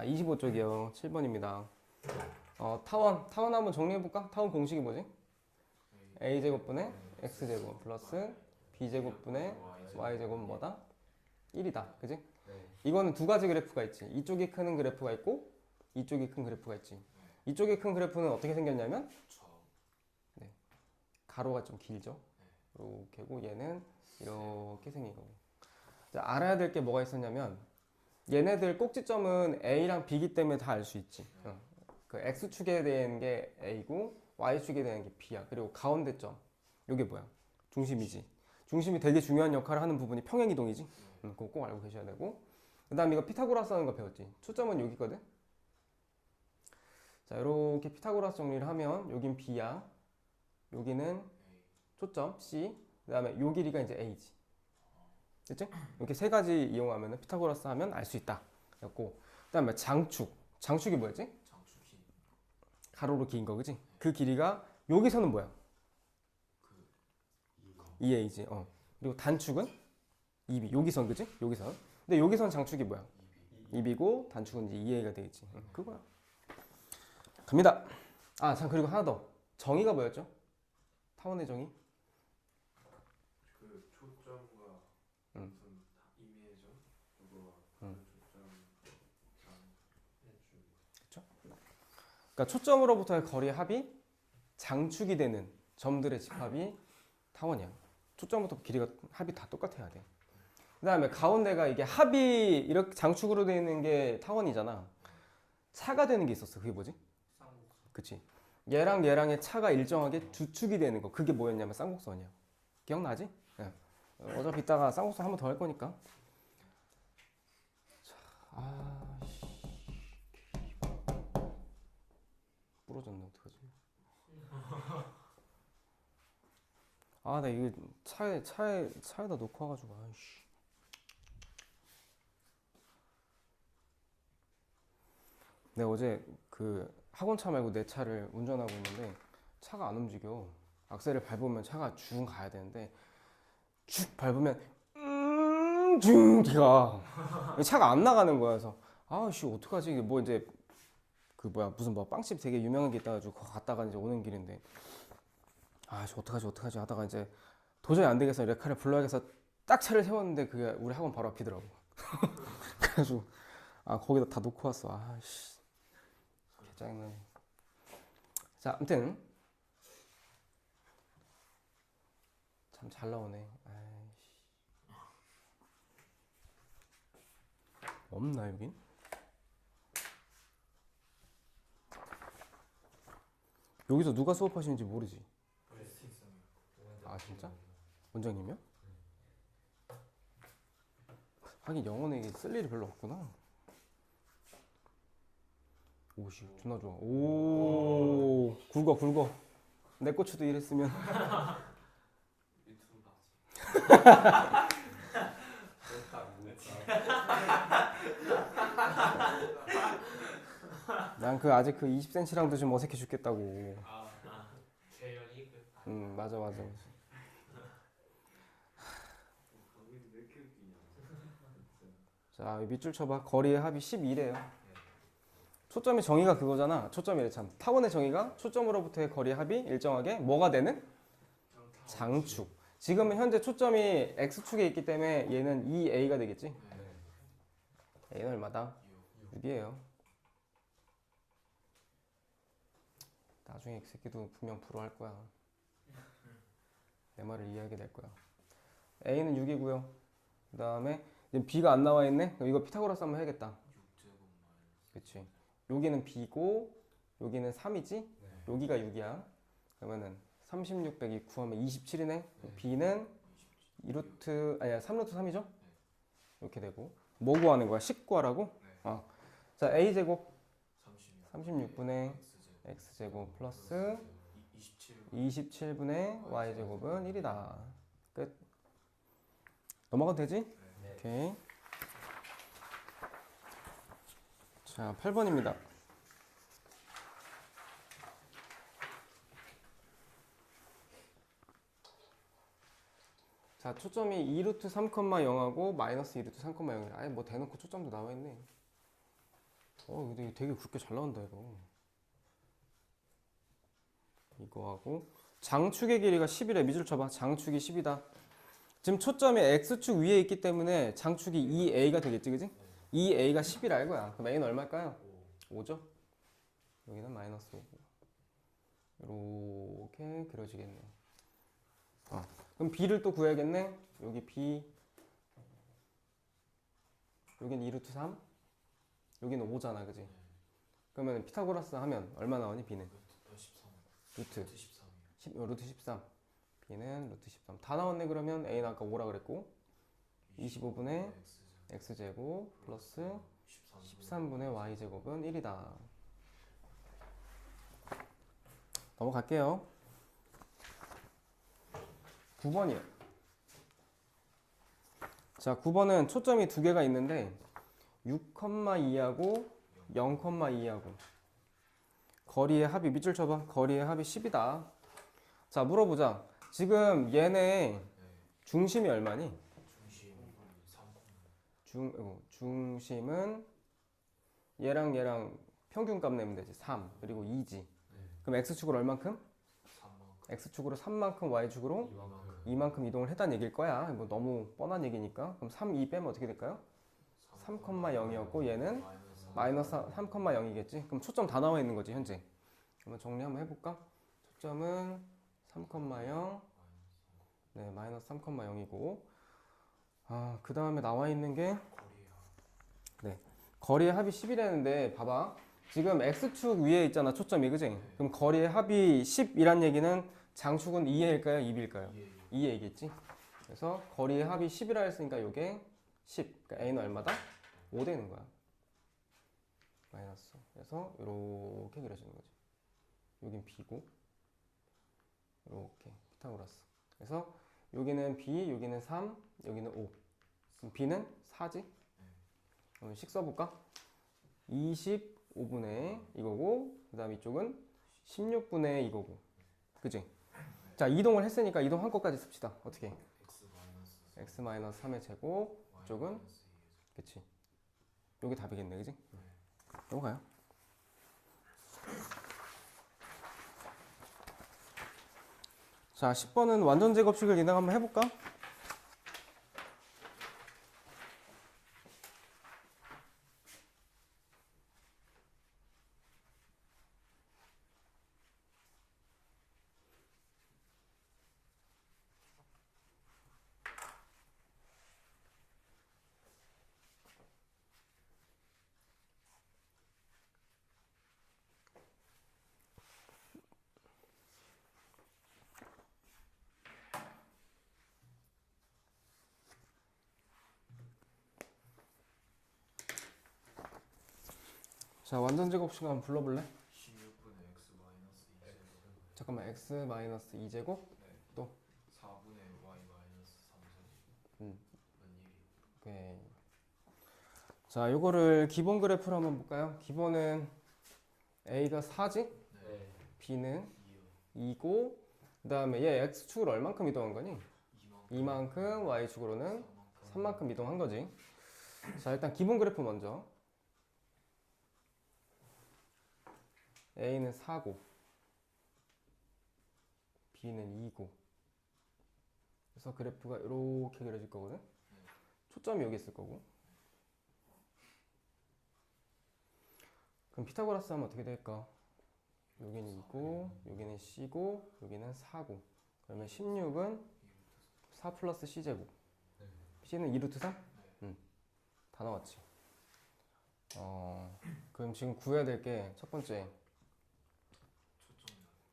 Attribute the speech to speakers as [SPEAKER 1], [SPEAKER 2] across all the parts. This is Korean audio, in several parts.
[SPEAKER 1] 자, 25쪽이요. 7번입니다. 어, 타원, 타원 한번 정리해볼까? 타원 공식이 뭐지? a제곱분의 x제곱 플러스 b제곱분의 y제곱은 뭐다? 1이다. 그지?
[SPEAKER 2] 네.
[SPEAKER 1] 이거는 두 가지 그래프가 있지. 이쪽이 큰 그래프가 있고 이쪽이 큰 그래프가 있지. 이쪽이 큰 그래프는 어떻게 생겼냐면 네. 가로가 좀 길죠. 이렇게고 얘는 이렇게 생긴 거고. 자, 알아야 될 게 뭐가 있었냐면 얘네들 꼭지점은 A랑 B기 때문에 다 알 수 있지. 어. 그 X축에 대한 게 A고 Y축에 대한 게 B야. 그리고 가운데 점. 이게 뭐야? 중심이지. 중심이 되게 중요한 역할을 하는 부분이 평행이동이지. 음, 그거 꼭 알고 계셔야 되고. 그 다음 이거 피타고라스 하는 거 배웠지. 초점은 여기거든. 자, 이렇게 피타고라스 정리를 하면 여긴 B야. 여기는 초점 C. 그 다음에 요 길이가 이제 A지. 됐지? 이렇게 세 가지 이용하면 피타고라스 하면 알 수 있다. 였고. 그 다음에 장축. 장축이 뭐였지?
[SPEAKER 2] 장축이
[SPEAKER 1] 가로로 긴 거, 그지? 그 길이가 여기서는 뭐야?
[SPEAKER 2] 이거
[SPEAKER 1] 2a지. 어. 그리고 단축은 2b. 여기선 그지? 여기선. 근데 여기선 장축이 뭐야?
[SPEAKER 2] 입이
[SPEAKER 1] 2b고 단축은 이제 2a가 되겠지. 응, 그거야. 갑니다. 아, 참 그리고 하나 더. 정의가 뭐였죠? 타원의 정의?
[SPEAKER 2] 그 초점과
[SPEAKER 1] 응.
[SPEAKER 2] 무슨 다 이미죠 그거
[SPEAKER 1] 응.
[SPEAKER 2] 초점 장해주
[SPEAKER 1] 그러니까 초점으로부터의 거리의 합이 장축이 되는 점들의 집합이 타원이야. 초점부터 길이가 합이 다 똑같아야 돼. 그 다음에 가운데가 이게 합이 이렇게 장축으로 되어 있는 게 타원이잖아. 차가 되는 게 있었어. 그게 뭐지? 그치? 얘랑 얘랑의 차가 일정하게 주축이 되는 거. 그게 뭐였냐면 쌍곡선이야. 기억나지? 예. 어, 어차피 이따가 쌍곡선 한 번 더 할 거니까. 자, 아, 씨. 부러졌네, 어떡하지? 아, 나 이거 차에, 차에, 차에다 놓고 와가지고, 아이씨. 내가 어제 그 학원 차 말고 내 차를 운전하고 있는데 차가 안 움직여. 악셀을 밟으면 차가 쭉 가야 되는데 쭉 밟으면 음쭉 기가 차가 안 나가는 거야. 그래서 아씨 어떡하지? 이게 뭐 이제 그 뭐야 무슨 뭐 빵집 되게 유명한 게 있다가지고 거기 갔다가 이제 오는 길인데 아씨 어떡하지 어떡하지 하다가 이제 도저히 안 되겠어 레카를 불러야겠어 딱 차를 세웠는데 그게 우리 학원 바로 앞이더라고. 그래가지고 아 거기다 다 놓고 왔어. 아씨 짜증나네. 자, 아무튼 참 잘 나오네. 아이씨. 없나 여긴? 여기서 누가 수업하시는지 모르지.
[SPEAKER 2] 베스팅성이
[SPEAKER 1] 아 진짜? 원장님이요? 하긴 영어는 이게 쓸 일이 별로 없구나. 오씨 존나 좋아. 오 굵어 굵어. 내 고추도 이랬으면.
[SPEAKER 2] 유튜브 봤지 그렇다
[SPEAKER 1] 난 그 아직 그 20cm랑도 좀 어색해 죽겠다고.
[SPEAKER 2] 아 재현이
[SPEAKER 1] 그음 맞아 맞아.
[SPEAKER 2] 웃기냐
[SPEAKER 1] 자 밑줄 쳐봐. 거리의 합이 12래요. 초점의 정의가 그거잖아. 초점이래 참. 타원의 정의가 초점으로부터의 거리의 합이 일정하게 뭐가 되는? 장축. 지금은 현재 초점이 x축에 있기 때문에 얘는 2a가 되겠지. a는 얼마다? 6이에요. 나중에 이 새끼도 분명 불어할 거야. 내 말을 이해하게 될 거야. a는 6이고요. 그 다음에 b가 안 나와 있네. 이거 피타고라스 한번 해야겠다.
[SPEAKER 2] 6제곱 마이너스
[SPEAKER 1] 그치. 여기는 b고 여기는 3이지. 여기가 6이야. 그러면은 36 빼기 9하면 27이네. b는 2루트 아니야 3루트 3이죠? 이렇게 되고 뭐 구하는 거야? 10 구하라고?
[SPEAKER 2] 네.
[SPEAKER 1] 어. 자 a 제곱
[SPEAKER 2] 36
[SPEAKER 1] 36분의
[SPEAKER 2] x제곱
[SPEAKER 1] 플러스
[SPEAKER 2] 27
[SPEAKER 1] 27분의 y 제곱은 1이다. 끝. 넘어가도 되지?
[SPEAKER 2] 네.
[SPEAKER 1] 오케이. 자, 8번입니다. 자, 초점이 2루트 3,0하고 마이너스 2루트 3,0이라 아예 뭐 대놓고 초점도 나와 있네. 어 근데 되게 굵게 잘 나온다 이거 이거 하고 장축의 길이가 10이래 밑줄 쳐봐 장축이 10이다 지금 초점이 x축 위에 있기 때문에 장축이 2a가 되겠지 그지? 2a가 10이라 이거야 그럼 a는 얼마일까요? 5죠? 여기는 마이너스 5 이렇게 그려지겠네 어. 그럼 b를 또 구해야겠네 여기 b 여기는 2루트 3 여기는 5잖아 그지? 그러면 피타고라스 하면 얼마 나오니 b는?
[SPEAKER 2] 그 13.
[SPEAKER 1] 루트.
[SPEAKER 2] 루트 13이요.
[SPEAKER 1] 10, 어, 루트 13 b는 루트 13다 나왔네 그러면 a는 아까 5라 그랬고? 25분의 x제곱 플러스 13분의 y제곱은 1이다. 넘어갈게요. 9번이요. 자 9번은 초점이 두 개가 있는데 6,2하고 0,2하고 거리의 합이 밑줄 쳐봐 거리의 합이 10이다 자 물어보자 지금 얘네 중심이 얼마니?
[SPEAKER 2] 중심 3.
[SPEAKER 1] 중, 어, 중심은 얘랑 얘랑 평균값 내면 되지 3 그리고 2지 그럼 x축으로 얼만큼?
[SPEAKER 2] 3만큼.
[SPEAKER 1] x축으로 3만큼 y축으로
[SPEAKER 2] 2만큼.
[SPEAKER 1] 2만큼 이동을 했다는 얘기일 거야 뭐 너무 뻔한 얘기니까 그럼 3, 2 빼면 어떻게 될까요? 3,0이었고 얘는 마이너스 3,0이겠지 그럼 초점 다 나와 있는 거지 현재 그러면 정리 한번 해볼까? 초점은 3,0 네, 마이너스 3,0이고 아, 그 다음에 나와 있는 게
[SPEAKER 2] 거리야.
[SPEAKER 1] 거리의 합이 10이라는데 봐봐 지금 x축 위에 있잖아 초점이 그지? 그럼 거리의 합이 10이란 얘기는 장축은 2회일까요? 2b일까요?
[SPEAKER 2] 예.
[SPEAKER 1] 2회이겠지? 그래서 거리의 합이 10이라 했으니까 이게 10 그러니까 a는 얼마다? 5 되는 거야 마이너스 그래서 이렇게 그려지는 거지 여긴 b고 이렇게 피타고라스 그래서 여기는 b 여기는 3 여기는 5 그럼 b는 4지? 그럼 식 써볼까? 25분의 이거고 그 다음 이쪽은 16분의 이거고 그지? 자 이동을 했으니까 이동한 것까지 씁시다 어떻게?
[SPEAKER 2] x 마이너스
[SPEAKER 1] x 마이너스 3의 제곱
[SPEAKER 2] y
[SPEAKER 1] 쪽은?
[SPEAKER 2] 마이너스 2의
[SPEAKER 1] 그치? 여기 답이겠네 그지? 넘어가요 자 10번은 완전 제곱식을 니네 한번 해볼까? 자 완전 제곱식 한번 불러볼래?
[SPEAKER 2] 16분의 x 마이너스 2제곱.
[SPEAKER 1] 잠깐만 x 마이너스 2제곱
[SPEAKER 2] 4분의 y 마이너스 3제곱.
[SPEAKER 1] 음.
[SPEAKER 2] 은 1이.
[SPEAKER 1] 오케이. 자 요거를 기본 그래프로 한번 볼까요? 기본은 a가 4지?
[SPEAKER 2] 네.
[SPEAKER 1] b는
[SPEAKER 2] 2요.
[SPEAKER 1] 2고 그 다음에 얘 x축으로 얼만큼 이동한 거니?
[SPEAKER 2] 2만큼.
[SPEAKER 1] 2만큼 y축으로는
[SPEAKER 2] 3만큼.
[SPEAKER 1] 3만큼 이동한 거지 자 일단 기본 그래프 먼저 a는 4고 b는 2고 그래서 그래프가 이렇게 그려질 거거든 초점이 여기 있을 거고 그럼 피타고라스 하면 어떻게 될까 여기는 2고 여기는 c고 여기는 4고 그러면 16은 4 플러스 c제곱 c는 2루트 3? 응. 다 나왔지. 어, 그럼 지금 구해야 될 게 첫 번째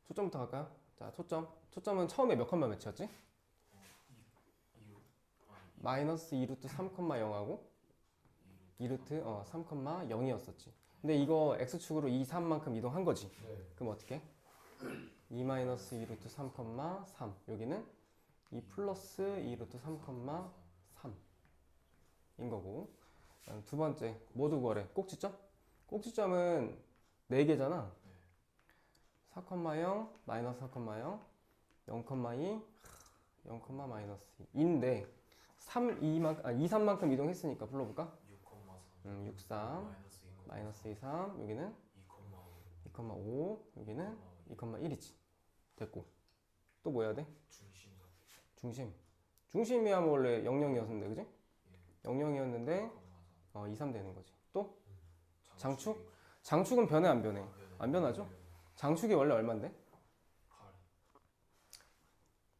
[SPEAKER 1] 초점부터 갈까요? 자, 초점. 초점은 처음에 몇 컴마 몇이었지?
[SPEAKER 2] 2요. 아니
[SPEAKER 1] 마이너스 2루트 3,0하고 2루트 어, 3,0이었었지. 근데 이거 x축으로 2, 3만큼 이동한 거지. 그럼 어떻게? 2 마이너스 2루트 3,3 여기는 2 플러스 2루트 3,3인 거고 그다음 두 번째 모두 구하래 꼭지점? 꼭지점은 4개잖아 4,0 마이너스 4,0 0,2 0, 마이너스 2인데 3, 2만, 아, 2, 3만큼 이동했으니까 불러볼까?
[SPEAKER 2] 6,3.
[SPEAKER 1] 음, 6, 3
[SPEAKER 2] 마이너스 2.
[SPEAKER 1] 마이너스 2, 3 여기는
[SPEAKER 2] 2,5
[SPEAKER 1] 2,5 여기는 2,1이지 됐고 또 뭐 해야 돼?
[SPEAKER 2] 중심
[SPEAKER 1] 중심 중심이야 뭐 원래 00이었는데 그지? 00이었는데
[SPEAKER 2] 4,3
[SPEAKER 1] 어, 2, 3 되는 거지 또? 장축? 장축은 변해 안 변해? 안 변하죠? 장축이 원래 얼만데?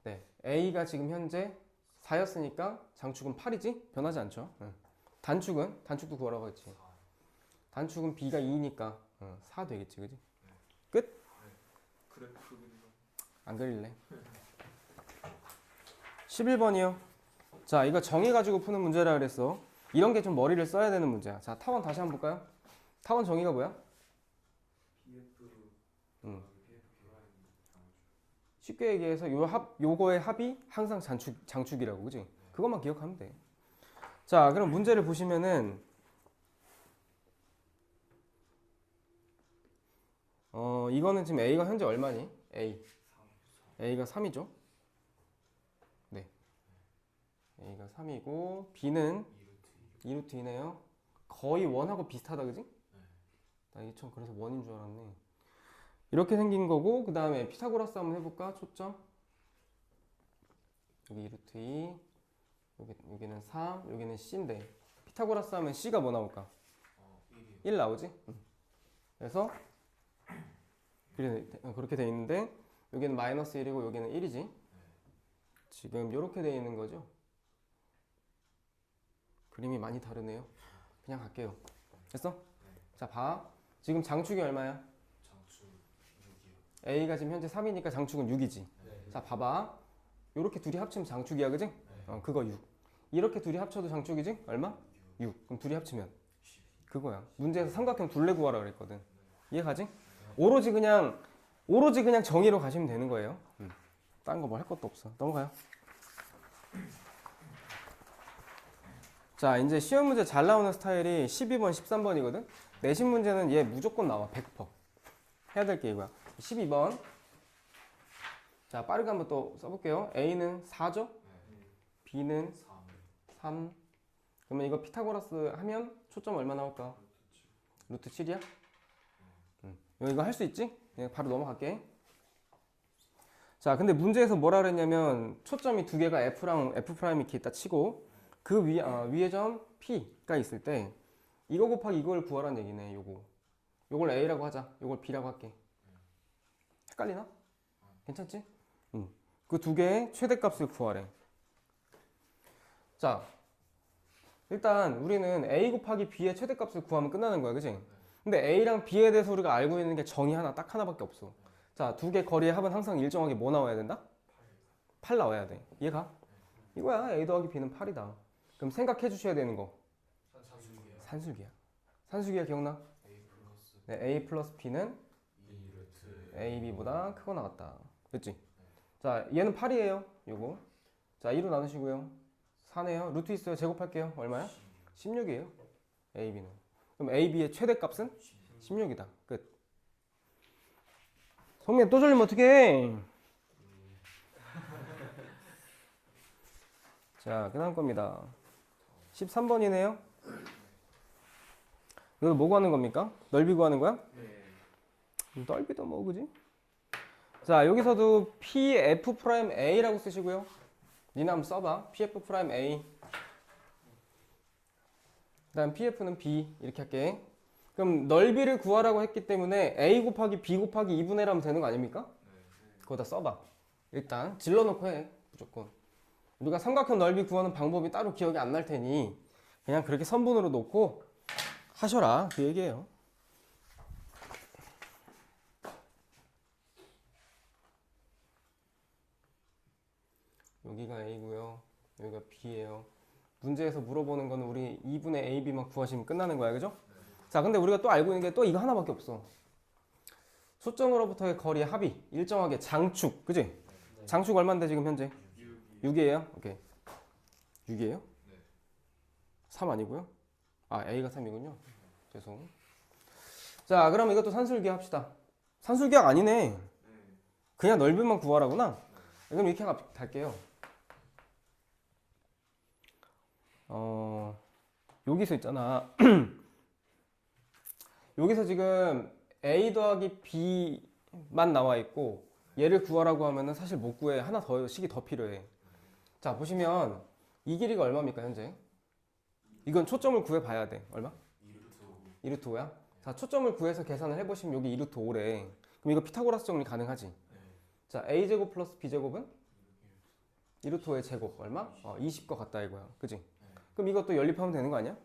[SPEAKER 1] 8네 A가 지금 현재 4였으니까 장축은 8이지? 변하지 않죠? 응. 단축은? 단축도 구하라고 했지
[SPEAKER 2] 4
[SPEAKER 1] 단축은 B가 2니까 4 되겠지 그지?
[SPEAKER 2] 그리고
[SPEAKER 1] 안 그릴래 11번이요 자 이거 정의 가지고 푸는 문제라 그랬어 이런 게 좀 머리를 써야 되는 문제야 자 타원 다시 한번 볼까요? 타원 정의가 뭐야?
[SPEAKER 2] PF
[SPEAKER 1] 음.
[SPEAKER 2] PF 교환 장축
[SPEAKER 1] 쉽게 얘기해서 요 합, 요거의 합이 항상 장축, 장축이라고 그지? 그것만 기억하면 돼. 자, 그럼 문제를 보시면은 어, 이거는 지금 A가 현재 얼마니? A.
[SPEAKER 2] 3
[SPEAKER 1] A가 3이죠? 네. A가 3이고 B는
[SPEAKER 2] 2루트 2
[SPEAKER 1] 2루트이네요. 거의 원하고 비슷하다 그지? 나 이게 참 그래서 원인 줄 알았네. 이렇게 생긴 거고 그 다음에 피타고라스 한번 해볼까? 초점. 여기 2루트 2, 여기, 여기는 3, 여기는 C인데 피타고라스 하면 C가 뭐 나올까?
[SPEAKER 2] 어 1이
[SPEAKER 1] 1 나오지? 응. 그래서 그래- 어, 그렇게 돼 있는데 여기는 마이너스 1이고 여기는 1이지? 지금 이렇게 돼 있는 거죠? 그림이 많이 다르네요. 그냥 갈게요. 됐어? 자, 봐. 지금 장축이 얼마야?
[SPEAKER 2] 장축 6이요
[SPEAKER 1] A가 지금 현재 3이니까 장축은 6이지. 자, 봐봐. 이렇게 둘이 합치면 장축이야, 그지? 어, 그거 6. 이렇게 둘이 합쳐도 장축이지? 얼마? 6. 그럼 둘이 합치면 그거야. 문제에서 삼각형 둘레 구하라 그랬거든. 이해가지? 오로지 그냥 오로지 그냥 정의로 가시면 되는 거예요. 음. 딴 거 뭐 할 것도 없어. 넘어가요. 자, 이제 시험 문제 잘 나오는 스타일이 12번, 13번이거든. 내신 문제는 얘 무조건 나와. 100%. 해야 될 게 이거야. 12번. 자, 빠르게 한번 또 써볼게요. A는 4죠? B는
[SPEAKER 2] 3
[SPEAKER 1] 3. 그러면 이거 피타고라스 하면 초점 얼마 나올까? 루트 7이야? 응. 이거 할 수 있지? 그냥 바로 넘어갈게. 자, 근데 문제에서 뭐라 그랬냐면 초점이 두 개가 F랑 F 프라임 이렇게 있다 치고 그 위, 아, 위에 점 P가 있을 때 이거 곱하기 이걸 구하라는 얘기네, 요거. 요걸 A라고 하자. 요걸 B라고 할게. 헷갈리나? 괜찮지? 응. 그 두 개의 최대값을 구하래. 자, 일단 우리는 A 곱하기 B의 최대값을 구하면 끝나는 거야, 그지? 근데 A랑 B에 대해서 우리가 알고 있는 게 정의 하나, 딱 하나밖에 없어. 자, 두 개 거리의 합은 항상 일정하게 뭐 나와야 된다? 8 나와야 돼. 이해가? 이거야. A 더하기 B는 8이다. 그럼 생각해 주셔야 되는 거.
[SPEAKER 2] 산수기야
[SPEAKER 1] 산수기야. 산수기야 기억나?
[SPEAKER 2] A 플러스
[SPEAKER 1] 네, A 플러스 B는
[SPEAKER 2] 2루트
[SPEAKER 1] A, B보다 크고 나갔다. 됐지? 자, 얘는 8이에요. 요거. 자, 2로 나누시고요. 4네요. 루트 있어요. 제곱할게요. 얼마야? 16이에요. A, B는. 그럼 A, B의 최대값은 16이다. 끝. 성민 또 졸리면 어떡해? 자, 그 다음 겁니다. 13번이네요. 이거 뭐 구하는 겁니까? 넓이 구하는 거야?
[SPEAKER 2] 네
[SPEAKER 1] 넓이도 뭐 그지? 자 여기서도 PF 프라임 A라고 쓰시고요. 니나 한번 써봐. PF 프라임 A. 그 다음 PF는 B 이렇게 할게. 그럼 넓이를 구하라고 했기 때문에 A 곱하기 B 곱하기 2분의 1 하면 되는 거 아닙니까? 그거 다 써봐. 일단 질러놓고 해 무조건. 우리가 삼각형 넓이 구하는 방법이 따로 기억이 안 날 테니 그냥 그렇게 선분으로 놓고 하셔라 그 얘기예요. 여기가 A고요. 여기가 B예요. 문제에서 물어보는 거는 우리 2분의 AB만 구하시면 끝나는 거야. 그죠? 자, 근데 우리가 또 알고 있는 게 또 이거 하나밖에 없어. 초점으로부터의 거리의 합이 일정하게 장축. 그지? 장축 얼마인데 지금 현재?
[SPEAKER 2] 6
[SPEAKER 1] 6이에요? 오케이. 6이에요?
[SPEAKER 2] 네.
[SPEAKER 1] 3 아니고요? 아, A가 3이군요. 죄송. 자, 그럼 이것도 산술기하 합시다. 산술기하 아니네.
[SPEAKER 2] 네
[SPEAKER 1] 그냥 넓이만 구하라구나. 그럼 이렇게 가- 갈게요. 어, 여기서 있잖아. 여기서 지금 A 더하기 B만 나와 있고 얘를 구하라고 하면은 사실 못 구해. 하나 더 식이 더 필요해. 자, 보시면 이 길이가 얼마입니까, 현재? 이건 초점을 구해 봐야 돼. 얼마?
[SPEAKER 2] 2루트 5
[SPEAKER 1] 2루트 5야? 자, 초점을 구해서 계산을 해보시면 여기 2루트 5래. 그럼 이거 피타고라스 정리 가능하지?
[SPEAKER 2] 네
[SPEAKER 1] 자, a제곱 플러스 b제곱은? 2루트 5의 제곱 얼마? 어, 20거 같다 이거야. 그지? 그럼 이것도 연립하면 되는 거 아니야?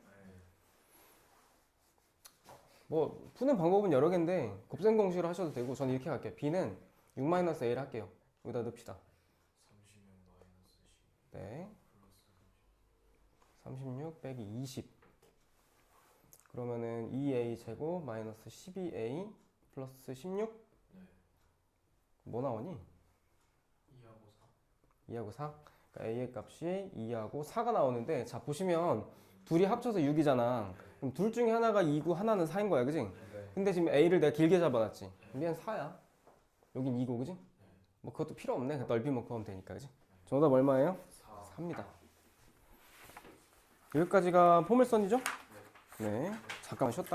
[SPEAKER 1] 뭐 푸는 방법은 여러 개인데 곱셈 공식으로 하셔도 되고 저는 이렇게 할게요. b는 6-a를 할게요. 여기다 넣읍시다.
[SPEAKER 2] 36 마이너스 10
[SPEAKER 1] 네.
[SPEAKER 2] 플러스
[SPEAKER 1] 36 빼기 20 그러면은 2a 제곱 마이너스 12a 플러스 16
[SPEAKER 2] 네
[SPEAKER 1] 뭐 나오니?
[SPEAKER 2] 2하고 4
[SPEAKER 1] 2하고 4 그러니까 a의 값이 2하고 4가 나오는데 자 보시면 둘이 합쳐서 6이잖아 그럼 둘 중에 하나가 2고 하나는 4인 거야 그지?
[SPEAKER 2] 네
[SPEAKER 1] 근데 지금 a를 내가 길게 잡아놨지 얘는 4야 여긴 2고 그지? 뭐 그것도 필요 없네 그냥 넓이 먹고 하면 되니까 그지? 정답 얼마예요?
[SPEAKER 2] 4
[SPEAKER 1] 4입니다 여기까지가 포물선이죠? 네 잠깐만 쉬었다